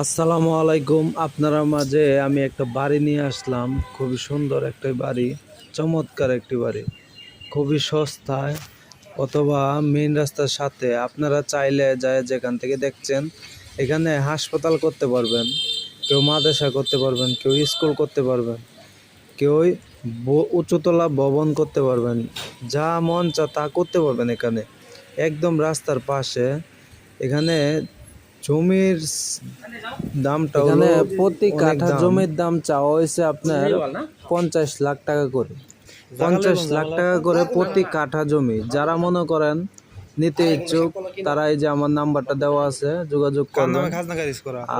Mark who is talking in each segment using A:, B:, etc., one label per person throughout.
A: আসসালামু আলাইকুম। আপনারা মাঝে আমি একটা বাড়ি নিয়ে আসলাম। খুবই সুন্দর একটা বাড়ি, চমৎকার একটি বাড়ি। খুবই সস্তায় অথবা মেন রাস্তার সাথে আপনারা চাইলে যায় যেখান থেকে দেখছেন, এখানে হাসপাতাল করতে পারবেন, কেউ মাদ্রাসা করতে পারবেন, কেউ স্কুল করতে পারবেন, কেউ উঁচুতলা ভবন করতে পারবেন, যা মন চা তা করতে পারবেন এখানে। একদম রাস্তার পাশে এখানে জমির দামটা
B: এখানে
A: হলো
B: প্রতি কাঠা জমির দাম চাওয়া হয়েছে আপনার পঞ্চাশ লাখ টাকা করে। পঞ্চাশ লাখ টাকা করে প্রতি কাঠা জমি। যারা মনে করেন নিতে ইচ্ছুক তারা এই যে আমার নাম্বারটা দেওয়া আছে যোগাযোগ করবেন।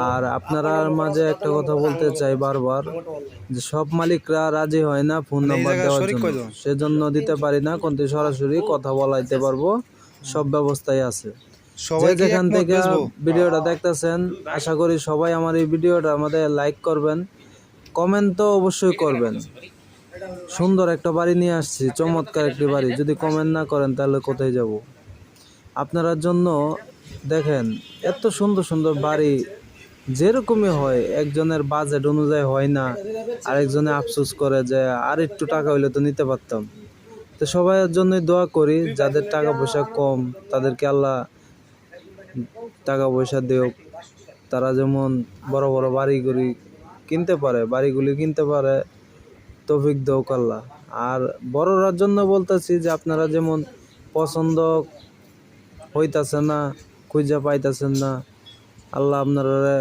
B: আর আপনারা মাঝে একটা কথা বলতে চাই বারবার যে সব মালিকরা রাজি হয় না ফোন নাম্বার দেওয়ার জন্য। সেজন্য দিতে পারি না কিন্তু সরাসরি কথা বলাইতে পারব। সব ব্যবস্থাই আছে। যে যেখান থেকে ভিডিওটা দেখতেছেন আশা করি সবাই আমার এই ভিডিওটা আমাদের লাইক করবেন। কমেন্ট তো অবশ্যই করবেন। সুন্দর একটা বাড়ি নিয়ে আসছি চমৎকার একটি বাড়ি। যদি কমেন্ট না করেন তাহলে কোথায় যাব? আপনার জন্য দেখেন এত সুন্দর সুন্দর বাড়ি। যেরকমই হয় একজনের বাজেট অনুযায়ী হয় না আরেকজনে আফসোস করে যে আর একটু টাকা হইলে তো নিতে পারতাম। তো সবাইয়ের জন্যই দোয়া করি যাদের টাকা পয়সা কম তাদেরকে আল্লাহ টাকা পয়সা দেওক তারা যেমন বড় বড় বাড়িগুলি কিনতে পারে, বাড়িগুলি কিনতে পারে, তৌফিক দেওক আল্লাহ। আর বড়রার জন্য বলতেছি যে আপনারা যেমন পছন্দ হইতাছে না, খুঁজে পাইতাছেন না, আল্লাহ আপনারা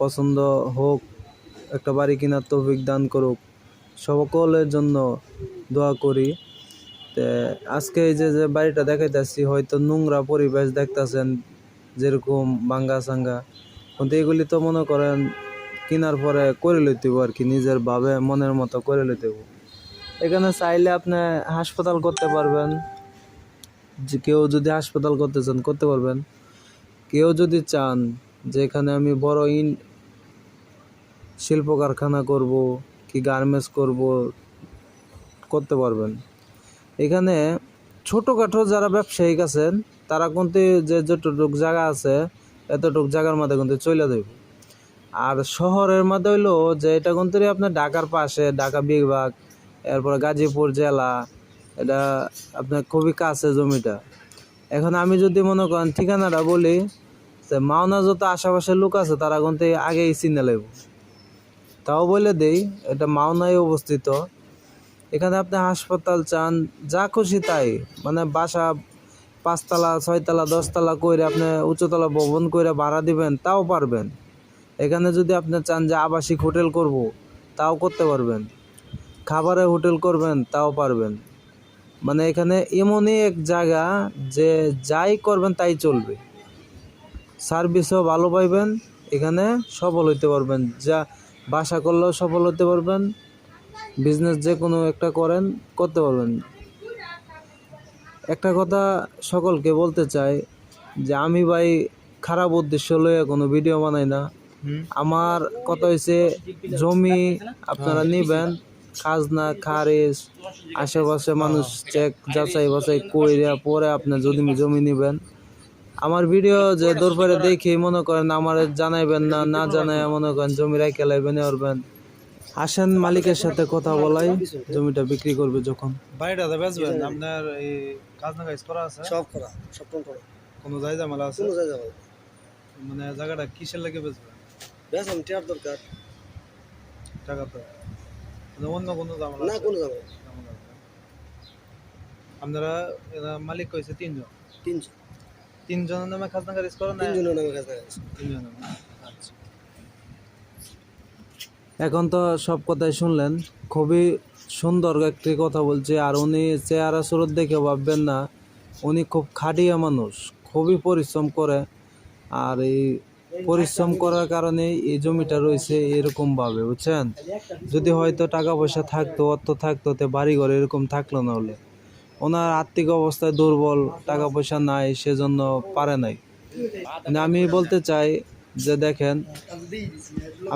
B: পছন্দ হোক, একটা বাড়ি কেনার তৌফিক দান করুক, সকলের জন্য দোয়া করি। তে আজকে এই যে যে বাড়িটা দেখাইতেছি, হয়তো নোংরা পরিবেশ দেখতাছেন যেরকম বাঙ্গা সাঙ্গা, কিন্তু এগুলি তো মনে করেন কেনার পরে করে লইতেব আর কি, নিজের ভাবে মনের মতো করে লইতেব এখানে চাইলে আপনি হাসপাতাল করতে পারবেন, যে কেউ যদি হাসপাতাল করতে চান, করতে পারবেন। কেউ যদি চান যে এখানে আমি বড় ইন শিল্প কারখানা করব কি গার্মেন্টস করব, করতে পারবেন। এখানে ছোটোখাটো যারা ব্যবসায়িক আছেন তারা কিন্তু যে যতটুক জায়গা আছে, এতটুক জায়গার মধ্যে কিন্তু চলে দেব। আর শহরের মধ্যে হইল যে এটা কিন্তু আপনার ঢাকার পাশে, ঢাকা বিভাগ এরপরে গাজীপুর জেলা, এটা আপনার খুবই কাছে জমিটা। এখন আমি যদি মনে করেন ঠিকানাটা বলি, যে মাওনা যত আশেপাশের লোক আছে, তারা কিন্তু আগেই চিনে লাগব তাও বলে দেই, এটা মাওনায় অবস্থিত। এখানে আপনি হাসপাতাল চান, যা খুশি তাই মানে বাসা পাঁচতলা, ছয়তলা, দশতলা কইরে আপনি উচ্চতলা ভবন কইরে ভাড়া দিবেন, তাও পারবেন। এখানে যদি আপনি চান যে আবাসিক হোটেল করব, তাও করতে পারবেন। খাবারে হোটেল করবেন, তাও পারবেন। মানে এখানে এমনই এক জায়গা যে যাই করবেন, তাই চলবে। সার্ভিসও ভালো পাইবেন, এখানে সফল হইতে পারবেন। যা বাসা করলেও সফল হতে পারবেন, বিজনেস যে কোনো একটা করেন, করতে পারবেন। একটা কথা সকলকে বলতে চাই যে আমি ভাই খারাপ উদ্দেশ্য লইয়া কোনো ভিডিও বানাই না। আমার কথা হয়েছে জমি আপনারা নিবেন খাজনা খারিজ আশেপাশে মানুষ চেক যাচাই বাছাই কইরা পরে আপনার যদি জমি নিবেন। আমার ভিডিও যে দরবারে দেখে মনে করেন আমার জানাইবেন না না জানাই মনে করেন জমি রাখে লাইবেন আসেন মালিকের সাথে কথা বলাই জমিটা বিক্রি করবে যখন।
C: বাড়িটাতে বেচবেন আপনার এই কাজ না কাজ করা আছে?
D: সব করা সব কম করা।
C: কোনো জায়গা ঝামেলা আছে?
D: কোনো জায়গা
C: মানে জায়গাটা কিসের লাগে বেচবেন?
D: বেশ আমি টিয়ার দরকার।
C: টাকা তো। মানে অন্য কোনো ঝামেলা
D: না? কোনো যাবে
C: আপনারা এরা মালিক কইছে তিনজন?
D: তিনজন।
C: তিনজনের নামে খাজনা খারিজ করেন না?
D: তিনজনের নামে কাজ দেখা গেছে
C: তিনজনের নামে।
A: এখন তো সব কথাই শুনলেন। খুবই সুন্দর একটি কথা বলছে, আর উনি চেহারা সুরত দেখে ভাববেন না। উনি খুব খাটিয়া মানুষ, খুবই পরিশ্রম করে, আর এই পরিশ্রম করার কারণে এই জমিটা রয়েছে এরকম ভাবে, বুঝছেন? যদি হয়তো টাকা পয়সা থাকতো, অর্থ থাকতো, তে বাড়ি ঘর এরকম থাকল না হলে ওনার আর্থিক অবস্থায় দুর্বল, টাকা পয়সা নাই, সেজন্য পারে নাই। মানে আমি বলতে চাই যে দেখেন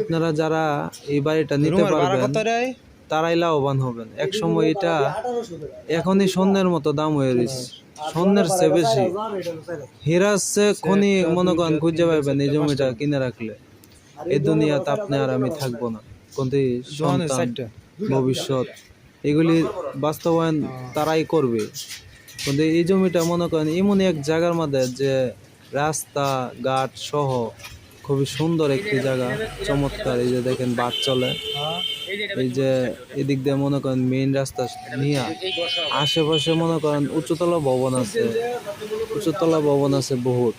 A: আপনারা যারা এই বাড়িটা নিতে পারবেন তারাই লাভবান হবেন। এক সময় এটা এখনই স্বর্ণের মতো দাম হয়ে রয়েছে। স্বর্ণের চেয়ে বেশি। হীরার চেয়ে খনি মনে করেন খুঁজে পাইবেন এই জমিটা কিনে রাখলে।
B: এই দুনিয়াতে আপনি আর আমি থাকব না। কিন্তু সন্তান ভবিষ্যৎ এগুলি বাস্তবায়ন তারাই করবে। কিন্তু এই জমিটা মনে করেন এমনই এক জায়গার মধ্যে যে রাস্তা ঘাট সহ খুবই সুন্দর একটি জায়গা, চমৎকার। এই যে দেখেন বাস চলে। এই যে এদিক দিয়ে মনে করেন মেইন রাস্তা নিয়ে, আশেপাশে মনে করেন উচ্চতলা ভবন আছে। উচ্চতলা ভবন আছে বহুত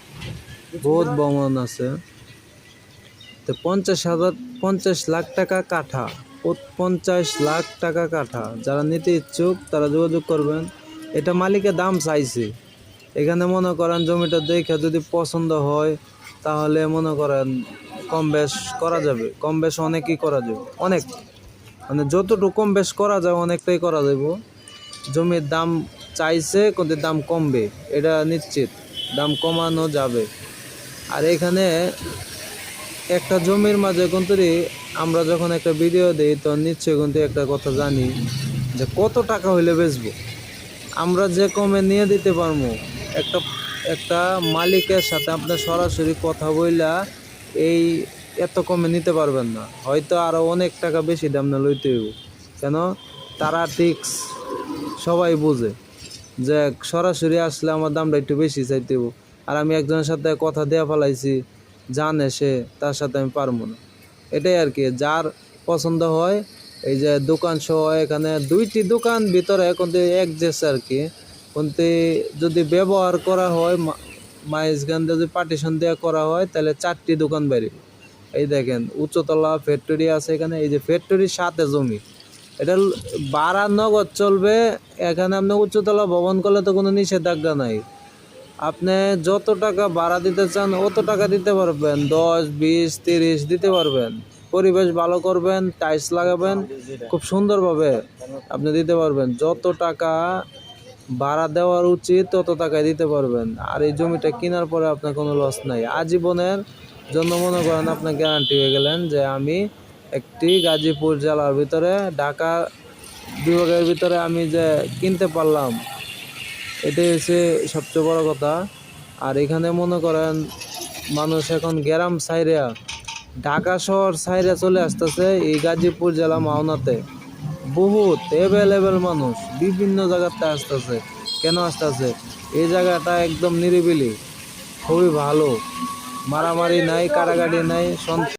B: বহুত ভবন আছে। তো পঞ্চাশ হাজার, পঞ্চাশ লাখ টাকা কাঠা পঞ্চাশ লাখ টাকা কাঠা। যারা নিতে ইচ্ছুক, তারা যোগাযোগ করবেন। এটা মালিকের দাম চাইছে। এখানে মনে করেন জমিটা দেখে যদি পছন্দ হয় তাহলে মনে করেন কম বেশ করা যাবে। কম বেশ অনেকই করা যাবে। অনেক। মানে যতটুকু কম বেশ করা যায় অনেকটাই করা যাব জমির দাম চাইছে, কিন্তু দাম কমবে। এটা নিশ্চিত। দাম কমানো যাবে। আর এখানে একটা জমির মাঝে কিন্তু আমরা যখন একটা ভিডিও দিই, তো নিশ্চয়ই কিন্তু একটা কথা জানি, যে কত টাকা হইলে বেচবো? আমরা যে কমে নিয়ে দিতে পারব, একটা একটা মালিকের সাথে আপনার সরাসরি কথা বইলা এই এত কমে নিতে পারবেন না। হয়তো আরও অনেক টাকা বেশি দাম না লইতে হইব। কেন? তারা টিক্স সবাই বুঝে। যে সরাসরি আসলে আমার দামটা একটু বেশি চাইতে হইব। আর আমি একজনের সাথে কথা দেওয়া ফেলাইছি, জানে সে, তার সাথে আমি পারব না। এটাই আর কি, যার পছন্দ হয়, এই যে দোকান সহ এখানে দুইটি দোকান ভিতরে এখন এক যেছে আর কি। কিন্তু যদি ব্যবহার করা হয় মাইজগান যদি পার্টিশন দেওয়া করা হয়, তাহলে চারটি দোকান বাইরে এই দেখেন, উচ্চতলা ফ্যাক্টরি আছে এখানে, এই যে ফ্যাক্টরির সাথে জমি। এটা ভাড়া নগদ চলবে, এখানে আপনি উচ্চতলা ভবন করলে তো কোনো নিষেধাজ্ঞা নাই। আপনি যত টাকা ভাড়া দিতে চান, অত টাকা দিতে পারবেন, দশ, বিশ, তিরিশ দিতে পারবেন। পরিবেশ ভালো করবেন টাইলস লাগাবেন, খুব সুন্দরভাবে আপনি দিতে পারবেন। যত টাকা ভাড়া দেওয়ার উচিত, তত টাকায় দিতে পারবেন। আর এই জমিটা কেনার পরে আপনার কোনো লস নাই। আজীবনের জন্য মনে করেন আপনার গ্যারান্টি হয়ে গেলেন যে আমি একটি গাজীপুর জেলার ভিতরে, ঢাকা বিভাগের ভিতরে আমি যে কিনতে পারলাম, এটাই হচ্ছে সবচেয়ে বড় কথা। আর এখানে মনে করেন মানুষ এখন গ্রাম সাইরা ঢাকা শহর সাইরা চলে আসতেছে এই গাজীপুর জেলা মাওনাতে। বহুত অ্যাভেলেবেল মানুষ বিভিন্ন জায়গাতে আসতেছে। কেন আসতেছে? এই জায়গাটা একদম নিরিবিলি, খুবই ভালো। মারামারি নাই কারাগাড়ি নাই